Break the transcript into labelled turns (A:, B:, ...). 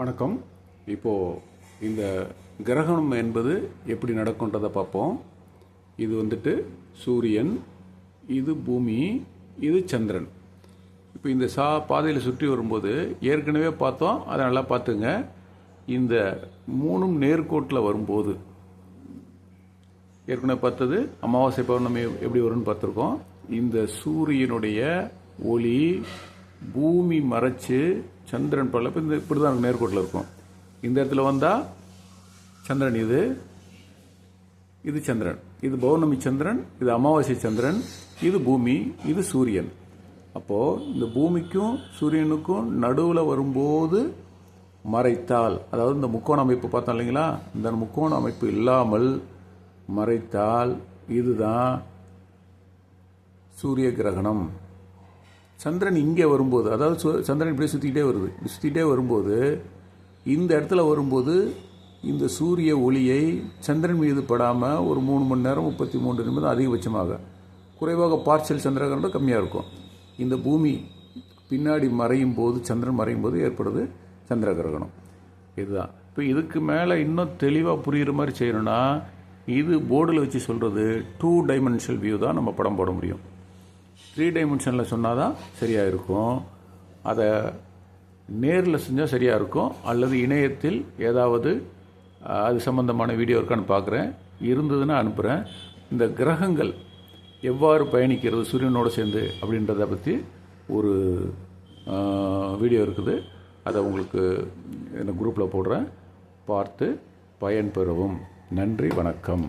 A: வணக்கம். இப்போது இந்த கிரகணம் என்பது எப்படி நடக்குன்றதை பார்ப்போம். இது வந்துட்டு சூரியன் இது பூமி இது சந்திரன். இப்போ இந்த சா பாதையில் சுற்றி வரும்போது ஏற்கனவே பார்த்தோம் அதை நல்லா பார்த்துங்க. இந்த மூணும் நேர்கோட்டில் வரும்போது ஏற்கனவே பார்த்தது அமாவாசை பௌர்ணமி எப்படி வரும்னு பார்த்துருக்கோம். இந்த சூரியனுடைய ஒளி பூமி மறைச்சு சந்திரன் பல இப்போ இந்த இப்படி தான் நேர்கோட்டில் இருக்கும். இந்த இடத்துல வந்தால் சந்திரன் இது இது சந்திரன். இது பௌர்ணமி சந்திரன் இது அமாவாசை சந்திரன் இது பூமி இது சூரியன். அப்போது இந்த பூமிக்கும் சூரியனுக்கும் நடுவில் வரும்போது மறைத்தால் அதாவது இந்த முக்கோண அமைப்பு பார்த்தோம் இல்லைங்களா? இந்த முக்கோண அமைப்பு இல்லாமல் மறைத்தால் இதுதான் சூரிய கிரகணம். சந்திரன் இங்கே வரும்போது அதாவது சு- சந்திரன் இப்படியே சுற்றிக்கிட்டே வருது. இப்படி சுற்றிக்கிட்டே வரும்போது இந்த இடத்துல வரும்போது இந்த சூரிய ஒளியை சந்திரன் மீது படாமல் ஒரு மூணு மணி நேரம் முப்பத்தி மூன்று நிமிடம் அதிகபட்சமாக குறைவாக பார்சல் சந்திரகிரகணம் கம்மியாக இருக்கும். இந்த பூமி பின்னாடி மறையும் போது சந்திரன் மறையும் போது ஏற்படுது சந்திர கிரகணம் இதுதான். இப்போ இதுக்கு மேலே இன்னும் தெளிவாக புரிகிற மாதிரி செய்யணும்னா இது போர்டில் வச்சு சொல்கிறது டூ டைமென்ஷனல் வியூ தான் நம்ம படம் போட முடியும். த்ரீ டைமென்ஷனில் சொன்னால் தான் சரியாக இருக்கும். அதை நேரில் செஞ்சால் சரியாக இருக்கும். அல்லது இணையத்தில் ஏதாவது அது சம்பந்தமான வீடியோ இருக்கான்னு பார்க்குறேன் இருந்ததுன்னா அனுப்புகிறேன் இந்த கிரகங்கள் எவ்வாறு பயணிக்கிறது சூரியனோடு சேர்ந்து அப்படின்றத பற்றி ஒரு வீடியோ இருக்குது. அதை உங்களுக்கு இந்த குரூப்பில் போடுறேன். பார்த்து பயன்பெறவும். நன்றி வணக்கம்.